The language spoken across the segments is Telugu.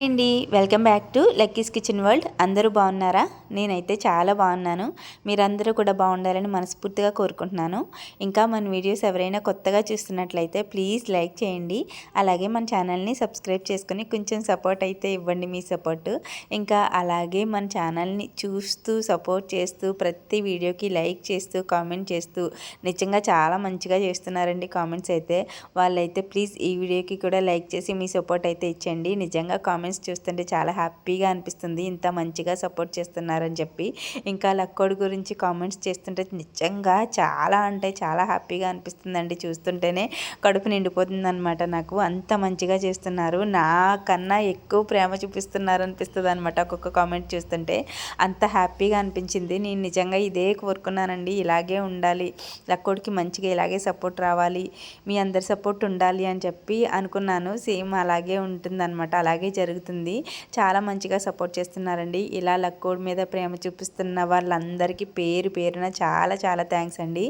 అండి welcome back to Lucky's kitchen world. అందరూ బాగున్నారా? నేనైతే చాలా బాగున్నాను. మీరందరూ కూడా బాగుండాలని మనస్ఫూర్తిగా కోరుకుంటున్నాను. ఇంకా మన వీడియోస్ ఎవరైనా కొత్తగా చూస్తున్నట్లయితే ప్లీజ్ లైక్ చేయండి. అలాగే మన ఛానల్ని సబ్స్క్రైబ్ చేసుకుని కొంచెం సపోర్ట్ అయితే ఇవ్వండి మీ సపోర్ట్. ఇంకా అలాగే మన ఛానల్ని చూస్తూ సపోర్ట్ చేస్తూ ప్రతి వీడియోకి లైక్ చేస్తూ కామెంట్ చేస్తూ నిజంగా చాలా మంచిగా చేస్తున్నారండి కామెంట్స్ అయితే. వాళ్ళైతే ప్లీజ్ ఈ వీడియోకి కూడా లైక్ చేసి మీ సపోర్ట్ అయితే ఇచ్చండి నిజంగా కామెంట్ కామెంట్స్ చూస్తుంటే చాలా హ్యాపీగా అనిపిస్తుంది. ఇంత మంచిగా సపోర్ట్ చేస్తున్నారని చెప్పి. ఇంకా లక్కోడి గురించి కామెంట్స్ చేస్తుంటే నిజంగా చాలా అంటే చాలా హ్యాపీగా అనిపిస్తుందండి చూస్తుంటేనే. కడుపు నిండిపోతుంది అనమాట నాకు. అంత మంచిగా చేస్తున్నారు. నాకన్నా ఎక్కువ ప్రేమ చూపిస్తున్నారు అనిపిస్తుంది అనమాట ఒక్కొక్క కామెంట్ చూస్తుంటే. అంత హ్యాపీగా అనిపించింది. నేను నిజంగా ఇదే కోరుకున్నానండి. ఇలాగే ఉండాలి. లక్కోడికి మంచిగా ఇలాగే సపోర్ట్ రావాలి. మీ అందరి సపోర్ట్ ఉండాలి అని చెప్పి అనుకున్నాను. సేమ్ అలాగే ఉంటుందన్నమాట. అలాగే జరుగుతుంది. జరుగుతుంది. చాలా మంచిగా సపోర్ట్ చేస్తున్నారండి. ఇలా లక్కోడ్ మీద ప్రేమ చూపిస్తున్న వాళ్ళందరికీ పేరు పేరున చాలా చాలా థ్యాంక్స్ అండి.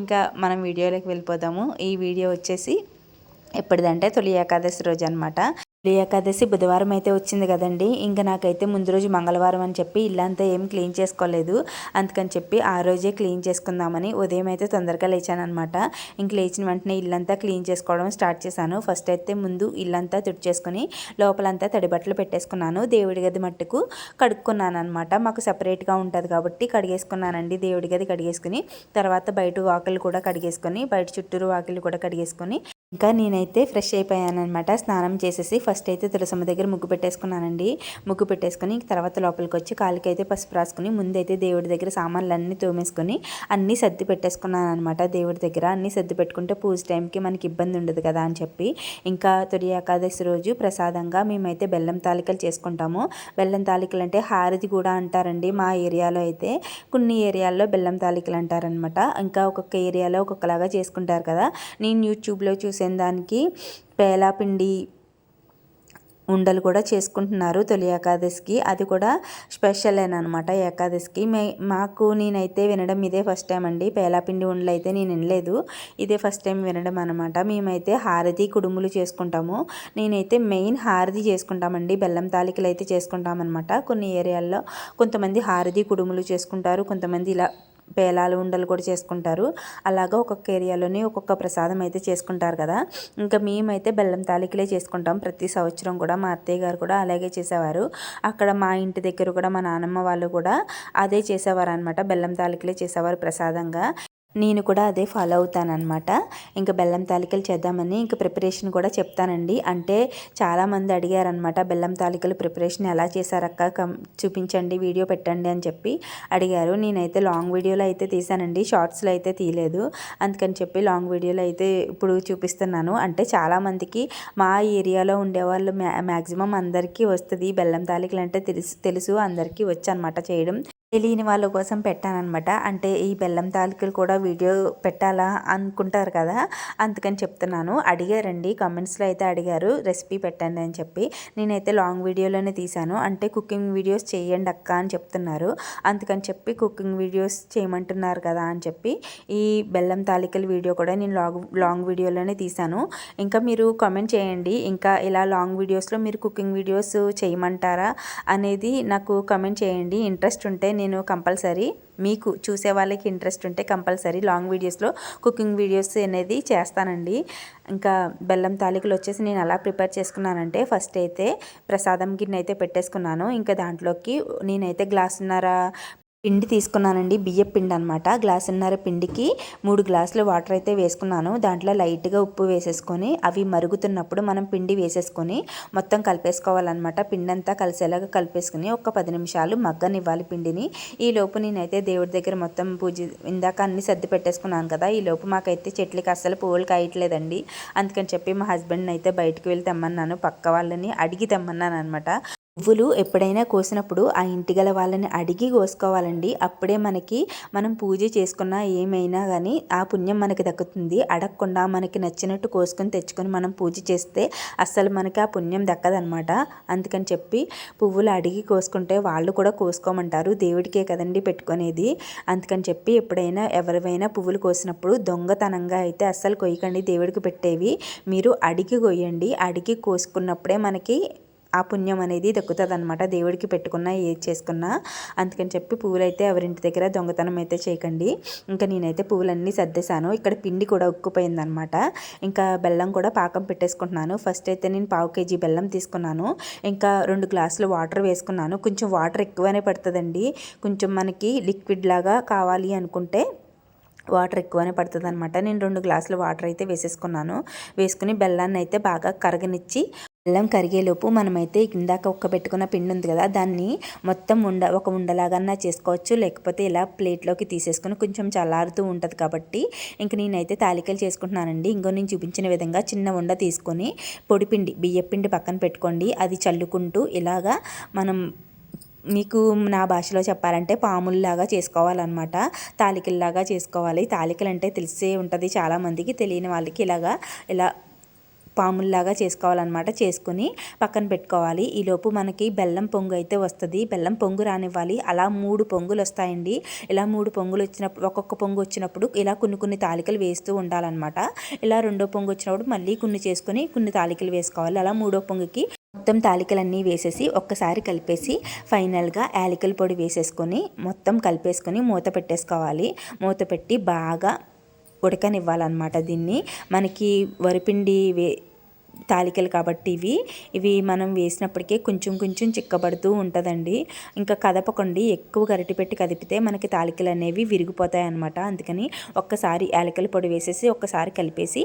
ఇంకా మనం వీడియోలోకి వెళ్ళిపోదాము. ఈ వీడియో వచ్చేసి ఎప్పటిదంటే తొలి ఏకాదశి రోజు అనమాట ఏకాదశి బుధవారం అయితే వచ్చింది కదండి. ఇంకా నాకైతే ముందు రోజు మంగళవారం అని చెప్పి ఇల్లంతా ఏం క్లీన్ చేసుకోలేదు. అందుకని చెప్పి ఆ రోజే క్లీన్ చేసుకుందామని ఉదయం అయితే తొందరగా లేచానమాట ఇంక లేచిన వెంటనే ఇల్లంతా క్లీన్ చేసుకోవడం స్టార్ట్ చేశాను. ఫస్ట్ అయితే ముందు ఇల్లంతా తుడిచేసుకుని లోపలంతా తడి బట్టలు పెట్టేసుకున్నాను. దేవుడి గది మట్టుకు కడుక్కున్నాను అనమాట మాకు సపరేట్గా ఉంటుంది కాబట్టి కడిగేసుకున్నానండి. దేవుడి గది కడిగేసుకుని తర్వాత బయట వాకిలు కూడా కడిగేసుకొని బయట చుట్టూరు వాకిలు కూడా కడిగేసుకొని ఇంకా నేనైతే ఫ్రెష్ అయిపోయానమాట స్నానం చేసేసి ఫస్ట్ అయితే తులసమ్మ దగ్గర ముగ్గు పెట్టేసుకున్నానండి. ముగ్గు పెట్టేసుకుని తర్వాత లోపలికి వచ్చి కాలికి అయితే పసుపు రాసుకుని ముందైతే దేవుడి దగ్గర సామాన్లు అన్నీ తోమేసుకొని అన్నీ సర్ది పెట్టేసుకున్నాను అనమాట దేవుడి దగ్గర. అన్నీ సర్ది పెట్టుకుంటే పూజ టైంకి మనకి ఇబ్బంది ఉండదు కదా అని చెప్పి. ఇంకా తొలి ఏకాదశి రోజు ప్రసాదంగా మేమైతే బెల్లం తాలికలు చేసుకుంటాము. బెల్లం తాలికలు అంటే హారతి కూడా అంటారండి మా ఏరియాలో అయితే. కొన్ని ఏరియాల్లో బెల్లం తాలికలు అంటారనమాట ఇంకా ఒక్కొక్క ఏరియాలో ఒక్కొక్కలాగా చేసుకుంటారు కదా. నేను యూట్యూబ్లో చూసి దానికి పేలాపిండి ఉండలు కూడా చేసుకుంటున్నారు తొలి ఏకాదశికి. అది కూడా స్పెషల్ అనమాట ఏకాదశికి. మే మాకు నేనైతే వినడం ఇదే ఫస్ట్ టైం అండి. పేలాపిండి ఉండలు అయితే నేను వినలేదు. ఇదే ఫస్ట్ టైం వినడం అనమాట మేమైతే హారతి కుడుములు చేసుకుంటాము. నేనైతే మెయిన్ హారతి చేసుకుంటామండి. బెల్లం తాలికలు అయితే చేసుకుంటామన్నమాట. కొన్ని ఏరియాల్లో కొంతమంది హారతి కుడుములు చేసుకుంటారు. కొంతమంది ఇలా పేలాలు ఉండలు కూడా చేసుకుంటారు. అలాగా ఒక్కొక్క ఏరియాలోని ఒక్కొక్క ప్రసాదం అయితే చేసుకుంటారు కదా. ఇంకా మేమైతే బెల్లం తాలికలే చేసుకుంటాం. ప్రతి సంవత్సరం కూడా మా అత్తయ్య గారు కూడా అలాగే చేసేవారు. అక్కడ మా ఇంటి దగ్గర కూడా మా నానమ్మ వాళ్ళు కూడా అదే చేసేవారు అనమాట బెల్లం తాలికలే చేసేవారు ప్రసాదంగా. నేను కూడా అదే ఫాలో అవుతానమాట ఇంకా బెల్లం తాలికలు చేద్దామని ఇంకా ప్రిపరేషన్ కూడా చెప్తానండి. అంటే చాలామంది అడిగారనమాట బెల్లం తాలికలు ప్రిపరేషన్ ఎలా చేశారక్క కం చూపించండి వీడియో పెట్టండి అని చెప్పి అడిగారు. నేనైతే లాంగ్ వీడియోలో అయితే తీసానండి షార్ట్స్లో అయితే తీయలేదు. అందుకని చెప్పి లాంగ్ వీడియోలో అయితే ఇప్పుడు చూపిస్తున్నాను. అంటే చాలామందికి మా ఏరియాలో ఉండేవాళ్ళు మ్యా మ్యాక్సిమం అందరికీ వస్తుంది. బెల్లం తాలికలు అంటే తెలుసు తెలుసు అందరికీ వచ్చి అనమాట చేయడం. తెలియని వాళ్ళ కోసం పెట్టానమాట అంటే ఈ బెల్లం తాలికలు కూడా వీడియో పెట్టాలా అనుకుంటారు కదా అందుకని చెప్తున్నాను. అడిగారండి కామెంట్స్లో అయితే అడిగారు. రెసిపీ పెట్టండి అని చెప్పి. నేనైతే లాంగ్ వీడియోలోనే తీశాను. అంటే కుకింగ్ వీడియోస్ చేయండి అక్క అని చెప్తున్నారు. అందుకని చెప్పి కుకింగ్ వీడియోస్ చేయమంటున్నారు కదా అని చెప్పి ఈ బెల్లం తాలికల వీడియో కూడా నేను లాంగ్ లాంగ్ వీడియోలోనే తీశాను. ఇంకా మీరు కామెంట్ చేయండి. ఇంకా ఇలా లాంగ్ వీడియోస్లో మీరు కుకింగ్ వీడియోస్ చేయమంటారా అనేది నాకు కామెంట్ చేయండి. ఇంట్రెస్ట్ ఉంటే నేను కంపల్సరీ మీకు చూసే వాళ్ళకి ఇంట్రెస్ట్ ఉంటే కంపల్సరీ లాంగ్ వీడియోస్లో కుకింగ్ వీడియోస్ అనేది చేస్తానండి. ఇంకా బెల్లం తాలికలు వచ్చేసి నేను అలా ప్రిపేర్ చేసుకున్నానంటే ఫస్ట్ అయితే ప్రసాదం గిన్నె అయితే పెట్టేసుకున్నాను. ఇంకా దాంట్లోకి నేనైతే గ్లాసున్నర పిండి తీసుకున్నానండి. బియ్య పిండి అనమాట గ్లాసున్నర పిండికి మూడు గ్లాసులు వాటర్ అయితే వేసుకున్నాను. దాంట్లో లైట్గా ఉప్పు వేసేసుకొని అవి మరుగుతున్నప్పుడు మనం పిండి వేసేసుకొని మొత్తం కలిపేసుకోవాలన్నమాట. పిండి అంతా కలిసేలాగా కలిపేసుకుని ఒక పది నిమిషాలు మగ్గనివ్వాలి పిండిని. ఈ లోపు నేనైతే దేవుడి దగ్గర మొత్తం పూజ ఇందాక అన్ని సర్ది పెట్టేసుకున్నాను కదా ఈ లోపు మాకైతే చెట్లకి అస్సలు పువ్వులు కాయట్లేదండి. అందుకని చెప్పి మా హస్బెండ్ని అయితే బయటకు వెళ్ళి తెమ్మన్నాను. పక్క వాళ్ళని అడిగి తెమ్మన్నాను అనమాట పువ్వులు ఎప్పుడైనా కోసినప్పుడు ఆ ఇంటి గల వాళ్ళని అడిగి కోసుకోవాలండి. అప్పుడే మనకి మనం పూజ చేసుకున్న ఏమైనా కానీ ఆ పుణ్యం మనకి దక్కుతుంది. అడగకుండా మనకి నచ్చినట్టు కోసుకొని తెచ్చుకొని మనం పూజ చేస్తే అస్సలు మనకి ఆ పుణ్యం దక్కదనమాట అందుకని చెప్పి పువ్వులు అడిగి కోసుకుంటే వాళ్ళు కూడా కోసుకోమంటారు. దేవుడికే కదండి పెట్టుకునేది. అందుకని చెప్పి ఎప్పుడైనా ఎవరివైనా పువ్వులు కోసినప్పుడు దొంగతనంగా అయితే అస్సలు కొయ్యకండి దేవుడికి పెట్టేవి. మీరు అడిగి కొయ్యండి. అడిగి కోసుకున్నప్పుడే మనకి ఆ పుణ్యం అనేది దక్కుతుంది అనమాట దేవుడికి పెట్టుకున్నా ఏది చేసుకున్నా. అందుకని చెప్పి పువ్వులు అయితే ఎవరింటి దగ్గర దొంగతనం అయితే చేయకండి. ఇంకా నేనైతే పువ్వులన్నీ సర్దేశాను. ఇక్కడ పిండి కూడా ఉక్కుపోయిందనమాట ఇంకా బెల్లం కూడా పాకం పెట్టేసుకుంటున్నాను. ఫస్ట్ అయితే నేను పావు కేజీ బెల్లం తీసుకున్నాను. ఇంకా రెండు గ్లాసులు వాటర్ వేసుకున్నాను. కొంచెం వాటర్ ఎక్కువనే పడుతుందండి. కొంచెం మనకి లిక్విడ్ లాగా కావాలి అనుకుంటే వాటర్ ఎక్కువనే పడుతుంది అనమాట నేను రెండు గ్లాసులు వాటర్ అయితే వేసేసుకున్నాను. వేసుకుని బెల్లాన్ని అయితే బాగా కరగనిచ్చి బెల్లం కరిగేలోపు మనమైతే ఇందాక ఒక్క పెట్టుకున్న పిండి ఉంది కదా దాన్ని మొత్తం ఉండ ఒక ఉండలాగన్నా చేసుకోవచ్చు. లేకపోతే ఇలా ప్లేట్లోకి తీసేసుకుని కొంచెం చల్లారుతూ ఉంటుంది కాబట్టి ఇంక నేనైతే తాలికలు చేసుకుంటున్నానండి. ఇంకో నేను చూపించిన విధంగా చిన్న ఉండ తీసుకొని పొడిపిండి బియ్యపిండి పక్కన పెట్టుకోండి. అది చల్లుకుంటూ ఇలాగా మనం మీకు నా భాషలో చెప్పాలంటే పాముల్లాగా చేసుకోవాలన్నమాట. తాలికల్లాగా చేసుకోవాలి. తాలికలు అంటే తెలిసే ఉంటుంది చాలామందికి తెలియని వాళ్ళకి ఇలాగా ఇలా పాముల్లాగా చేసుకోవాలన్నమాట. చేసుకుని పక్కన పెట్టుకోవాలి. ఈలోపు మనకి బెల్లం పొంగు అయితే వస్తుంది. బెల్లం పొంగు రానివ్వాలి. అలా మూడు పొంగులు వస్తాయండి ఇలా మూడు పొంగులు వచ్చినప్పుడు ఒక్కొక్క పొంగు వచ్చినప్పుడు ఇలా కొన్ని కొన్ని తాలికలు వేస్తూ ఉండాలన్నమాట. ఇలా రెండో పొంగు వచ్చినప్పుడు మళ్ళీ కొన్ని చేసుకొని కొన్ని తాలికలు వేసుకోవాలి. అలా మూడో పొంగుకి మొత్తం తాలికలన్నీ వేసేసి ఒక్కసారి కలిపేసి ఫైనల్గా యాలకుల పొడి వేసేసుకొని మొత్తం కలిపేసుకొని మూత పెట్టేసుకోవాలి. మూత పెట్టి బాగా ఉడకనివ్వాలన్నమాట దీన్ని. మనకి వరిపిండి వే తాలికలు కాబట్టి ఇవి ఇవి మనం వేసినప్పటికే కొంచెం కొంచెం చిక్కబడుతూ ఉంటుందండి. ఇంకా కదపకండి ఎక్కువ గరిటి పెట్టి కదిపితే మనకి తాలికలు అనేవి విరిగిపోతాయి అన్నమాట అందుకని ఒక్కసారి యాలకల పొడి వేసేసి ఒక్కసారి కలిపేసి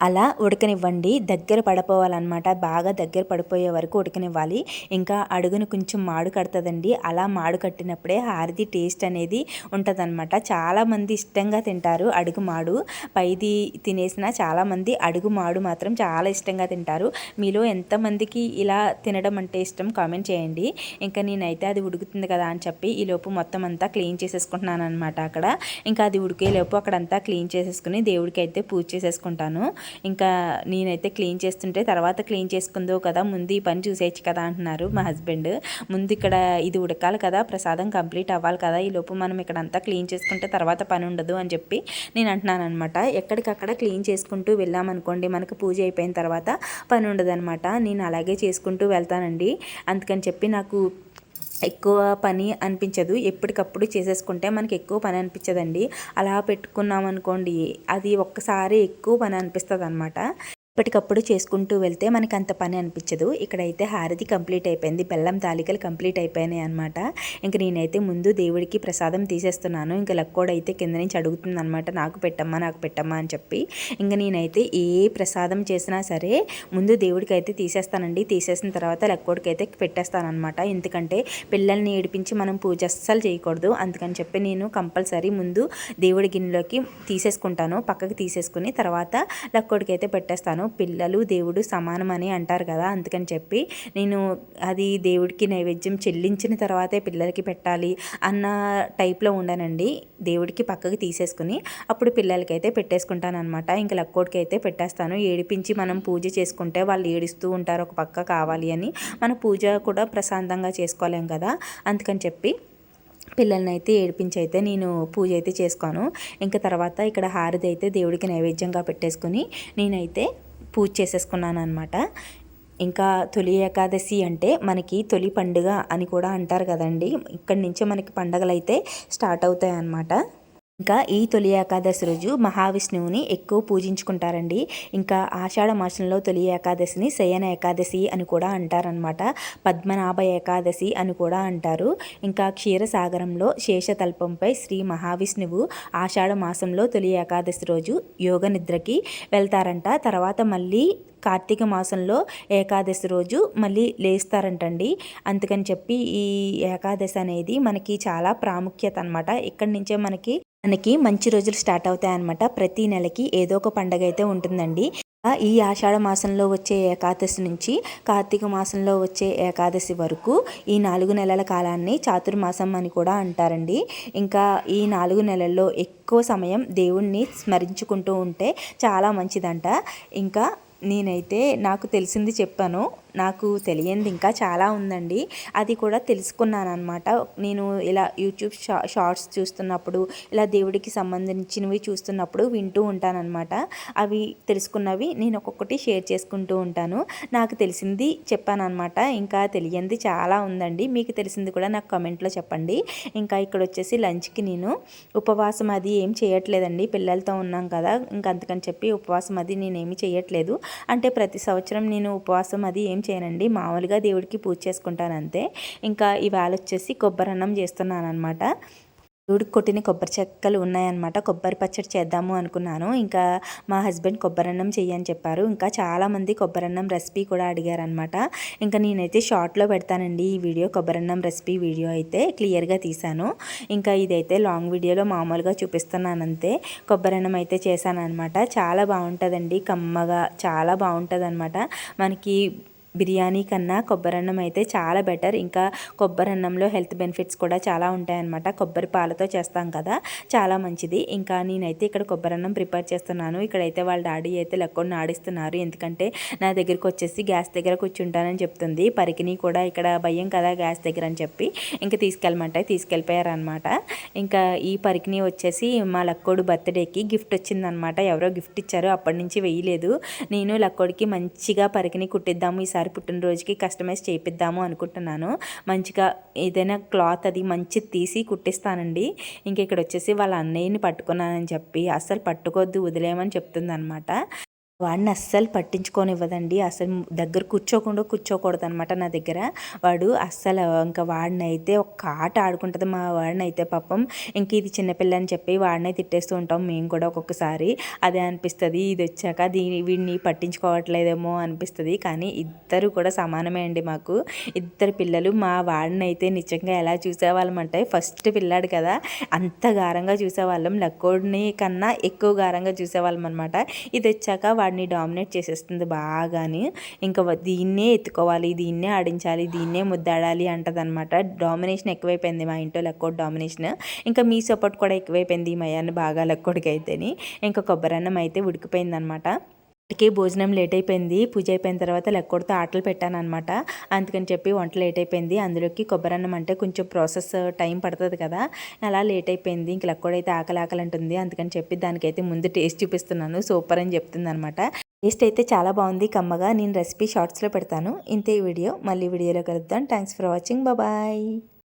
అలా ఉడకనివ్వండి. దగ్గర పడిపోవాలన్నమాట. బాగా దగ్గర పడిపోయే వరకు ఉడకనివ్వాలి. ఇంకా అడుగును కొంచెం మాడు కడుతుందండి. అలా మాడు కట్టినప్పుడే హారిది టేస్ట్ అనేది ఉంటుందన్నమాట. చాలామంది ఇష్టంగా తింటారు అడుగు మాడు. పైది తినేసిన చాలామంది అడుగు మాడు మాత్రం చాలా ఇష్టంగా తింటారు. మీలో ఎంతమందికి ఇలా తినడం అంటే ఇష్టం కామెంట్ చేయండి. ఇంకా నేనైతే అది ఉడుకుతుంది కదా అని చెప్పి ఈ లోపు మొత్తం అంతా క్లీన్ చేసేసుకుంటున్నాను అనమాట అక్కడ. ఇంకా అది ఉడికేలోపు అక్కడంతా క్లీన్ చేసేసుకుని దేవుడికి అయితే పూజ చేసేసుకుంటాను. ఇంకా నేనైతే క్లీన్ చేస్తుంటే తర్వాత క్లీన్ చేసుకుందో కదా ముందు ఈ పని చూసేయచ్చు కదా అంటున్నారు మా హస్బెండ్. ముందు ఇక్కడ ఇది ఉడకాలి కదా ప్రసాదం కంప్లీట్ అవ్వాలి కదా ఈ లోపు మనం ఇక్కడ అంతా క్లీన్ చేసుకుంటే తర్వాత పని ఉండదు అని చెప్పి నేను అంటున్నాను అనమాట ఎక్కడికక్కడ క్లీన్ చేసుకుంటూ వెళ్ళామనుకోండి మనకు పూజ అయిపోయిన తర్వాత పని ఉండదు నేను అలాగే చేసుకుంటూ వెళ్తానండి. అందుకని చెప్పి నాకు ఎక్కువ పని అనిపించదు. ఎప్పటికప్పుడు చేసేసుకుంటే మనకి ఎక్కువ పని అనిపించదండి. అలా పెట్టుకున్నాం అనుకోండి అది ఒక్కసారి ఎక్కువ పని అనిపిస్తుంది అనమాట ఎప్పటికప్పుడు చేసుకుంటూ వెళ్తే మనకి అంత పని అనిపించదు. ఇక్కడైతే హారతి కంప్లీట్ అయిపోయింది. బెల్లం తాలికలు కంప్లీట్ అయిపోయినాయి అనమాట ఇంక నేనైతే ముందు దేవుడికి ప్రసాదం తీసేస్తున్నాను. ఇంకా లక్కోడ్ అయితే కింద నుంచి అడుగుతుంది అనమాట నాకు పెట్టమ్మా నాకు పెట్టమ్మా అని చెప్పి. ఇంకా నేనైతే ఏ ప్రసాదం చేసినా సరే ముందు దేవుడికి అయితే తీసేస్తానండి. తీసేసిన తర్వాత లక్కోడికి అయితే పెట్టేస్తానమాట ఎందుకంటే పిల్లల్ని ఏడిపించి మనం పూజ అస్సలు చేయకూడదు. అందుకని చెప్పి నేను కంపల్సరీ ముందు దేవుడి గిన్నెలోకి తీసేసుకుంటాను. పక్కకి తీసేసుకుని తర్వాత లక్కోడికి అయితే పెట్టేస్తాను. పిల్లలు దేవుడు సమానం అని అంటారు కదా అందుకని చెప్పి నేను అది దేవుడికి నైవేద్యం చెల్లించిన తర్వాతే పిల్లలకి పెట్టాలి అన్న టైప్లో ఉండనండి. దేవుడికి పక్కకి తీసేసుకుని అప్పుడు పిల్లలకైతే పెట్టేసుకుంటాను అనమాట ఇంకా లక్కోడికి అయితే పెట్టేస్తాను. ఏడిపించి మనం పూజ చేసుకుంటే వాళ్ళు ఏడుస్తూ ఉంటారు ఒక పక్క కావాలి అని మన పూజ కూడా ప్రశాంతంగా చేసుకోలేం కదా అందుకని చెప్పి పిల్లల్ని అయితే ఏడిపించి అయితే నేను పూజ అయితే చేసుకోను. ఇంకా తర్వాత ఇక్కడ హారతి అయితే దేవుడికి నైవేద్యంగా పెట్టేసుకుని నేనైతే పూజ చేసేసుకున్నాను అనమాట ఇంకా తొలి ఏకాదశి అంటే మనకి తొలి పండుగ అని కూడా అంటారు కదండి. ఇక్కడి నుంచే మనకి పండగలు అయితే స్టార్ట్ అవుతాయి అన్నమాట ఇంకా ఈ తొలి ఏకాదశి రోజు మహావిష్ణువుని ఎక్కువ పూజించుకుంటారండి. ఇంకా ఆషాఢ మాసంలో తొలి ఏకాదశిని శయన ఏకాదశి అని కూడా అంటారనమాట పద్మనాభ ఏకాదశి అని కూడా అంటారు. ఇంకా క్షీరసాగరంలో శేషతల్పంపై శ్రీ మహావిష్ణువు ఆషాఢ మాసంలో తొలి ఏకాదశి రోజు యోగ నిద్రకి వెళ్తారంట. తర్వాత మళ్ళీ కార్తీక మాసంలో ఏకాదశి రోజు మళ్ళీ లేస్తారంటండి. అందుకని చెప్పి ఈ ఏకాదశి అనేది మనకి చాలా ప్రాముఖ్యత అనమాట ఇక్కడి నుంచే మనకి మనకి మంచి రోజులు స్టార్ట్ అవుతాయన్నమాట. ప్రతి నెలకి ఏదో ఒక పండగ అయితే ఉంటుందండి. ఈ ఆషాఢ మాసంలో వచ్చే ఏకాదశి నుంచి కార్తీక మాసంలో వచ్చే ఏకాదశి వరకు ఈ నాలుగు నెలల కాలాన్ని చాతుర్మాసం అని కూడా అంటారండి. ఇంకా ఈ నాలుగు నెలల్లో ఎక్కువ సమయం దేవుణ్ణి స్మరించుకుంటూ ఉంటే చాలా మంచిదంట. ఇంకా నేనైతే నాకు తెలిసింది చెప్పాను. నాకు తెలియంది ఇంకా చాలా ఉందండి. అది కూడా తెలుసుకున్నాను అనమాట నేను ఇలా యూట్యూబ్ షా షార్ట్స్ చూస్తున్నప్పుడు ఇలా దేవుడికి సంబంధించినవి చూస్తున్నప్పుడు వింటూ ఉంటానన్నమాట. అవి తెలుసుకున్నవి నేను ఒక్కొక్కటి షేర్ చేసుకుంటూ ఉంటాను. నాకు తెలిసింది చెప్పాను అనమాట ఇంకా తెలియంది చాలా ఉందండి. మీకు తెలిసింది కూడా నాకు కమెంట్లో చెప్పండి. ఇంకా ఇక్కడ వచ్చేసి లంచ్కి నేను ఉపవాసం అది ఏం చేయట్లేదండి. పిల్లలతో ఉన్నాం కదా ఇంకా అందుకని చెప్పి ఉపవాసం అది నేనేమి చేయట్లేదు. అంటే ప్రతి సంవత్సరం నేను ఉపవాసం అది ఏం చేయనండి మామూలుగా దేవుడికి పూజ చేసుకుంటాను అంతే ఇంకా ఇవాళ వచ్చేసి కొబ్బరి అన్నం చేస్తున్నాను అనమాట దేవుడికి కొట్టిన కొబ్బరి చెక్కలు ఉన్నాయన్నమాట. కొబ్బరి పచ్చడి చేద్దాము అనుకున్నాను. ఇంకా మా హస్బెండ్ కొబ్బరి అన్నం చెయ్యని చెప్పారు. ఇంకా చాలామంది కొబ్బరి అన్నం రెసిపీ కూడా అడిగారనమాట ఇంకా నేనైతే షార్ట్లో పెడతానండి ఈ వీడియో కొబ్బరి అన్నం రెసిపీ వీడియో అయితే క్లియర్గా తీశాను. ఇంకా ఇదైతే లాంగ్ వీడియోలో మామూలుగా చూపిస్తున్నాను అంతే కొబ్బరి అన్నం అయితే చేశాను అనమాట చాలా బాగుంటుందండి. కమ్మగా చాలా బాగుంటుంది అనమాట మనకి బిర్యానీ కన్నా కొబ్బరన్నం అయితే చాలా బెటర్. ఇంకా కొబ్బరన్నంలో హెల్త్ బెనిఫిట్స్ కూడా చాలా ఉంటాయన్నమాట. కొబ్బరి పాలతో చేస్తాం కదా చాలా మంచిది. ఇంకా నేనైతే ఇక్కడ కొబ్బరన్నం ప్రిపేర్ చేస్తున్నాను. ఇక్కడైతే వాళ్ళ డాడీ అయితే లెక్కొని ఆడిస్తున్నారు ఎందుకంటే నా దగ్గరికి వచ్చేసి గ్యాస్ దగ్గర కూర్చుంటానని చెప్తుంది. పరికిని కూడా ఇక్కడ భయం కదా గ్యాస్ దగ్గర అని చెప్పి. ఇంకా తీసుకెళ్ళమంటే తీసుకెళ్ళిపోయారనమాట ఇంకా ఈ పరికిని వచ్చేసి మా లక్కోడు బర్త్డేకి గిఫ్ట్ వచ్చిందనమాట ఎవరో గిఫ్ట్ ఇచ్చారు అప్పటి నుంచి వేయలేదు నేను లక్కోడికి మంచిగా పరికిని కుట్టిద్దాము. ఈసారి ఈసారి పుట్టినరోజుకి కస్టమైజ్ చేయిద్దాము అనుకుంటున్నాను. మంచిగా ఏదైనా క్లాత్ అది మంచి తీసి కుట్టిస్తానండి. ఇంక ఇక్కడ వచ్చేసి వాళ్ళ అన్నయ్యని పట్టుకున్నానని చెప్పి అస్సలు పట్టుకోవద్దు వదిలేయమని చెప్తుంది అనమాట వాడిని అస్సలు పట్టించుకోనివ్వదండి. అసలు దగ్గర కూర్చోకుండా కూర్చోకూడదు అనమాట నా దగ్గర. వాడు అస్సలు ఇంకా వాడినైతే ఒక ఆట ఆడుకుంటుంది మా వాడినైతే పాపం. ఇంక ఇది చిన్నపిల్ల అని చెప్పి వాడినై తిట్టేస్తూ ఉంటాం మేము కూడా ఒక్కొక్కసారి. అదే అనిపిస్తుంది. ఇది వచ్చాక దీని వీడిని పట్టించుకోవట్లేదేమో అనిపిస్తుంది. కానీ ఇద్దరు కూడా సమానమే అండి మాకు. ఇద్దరు పిల్లలు మా వాడినైతే నిజంగా ఎలా చూసేవాళ్ళం అంటే ఫస్ట్ పిల్లాడు కదా. అంత గారంగా చూసేవాళ్ళం. లక్కోడిని కన్నా ఎక్కువ గారంగా చూసేవాళ్ళం అనమాట ఇది వచ్చాక వాడిని డామినేట్ చేసేస్తుంది బాగాని. ఇంకా దీన్నే ఎత్తుకోవాలి దీన్నే ఆడించాలి దీన్నే ముద్దాడాలి అంటదనమాట. డామినేషన్ ఎక్కువైపోయింది మా ఇంట్లో లెక్కోటి డామినేషన్. ఇంకా మీ సపోర్ట్ కూడా ఎక్కువైపోయింది ఈ మయాన్ని బాగా లెక్కోడికి అయితేని. ఇంకా కొబ్బరి అన్నం అయితే ఉడికిపోయిందనమాట. ఇప్పటికే భోజనం లేట్ అయిపోయింది పూజ అయిపోయిన తర్వాత లెక్కడితో ఆటలు పెట్టాను అనమాట అందుకని చెప్పి వంట లేట్ అయిపోయింది అందులోకి కొబ్బరన్నం అంటే కొంచెం ప్రాసెస్ టైం పడుతుంది కదా. అలా లేట్ అయిపోయింది ఇంక లెక్కోడైతే ఆకలి ఆకలి అంటుంది అందుకని చెప్పి దానికైతే ముందు టేస్ట్ చూపిస్తున్నాను. సూపర్ అని చెప్తుంది అనమాట టేస్ట్ అయితే చాలా బాగుంది కమ్మగా. నేను రెసిపీ షార్ట్స్లో పెడతాను. ఇంతే వీడియో. మళ్ళీ వీడియోలో కలుద్దాం. Thanks for watching. బాయ్.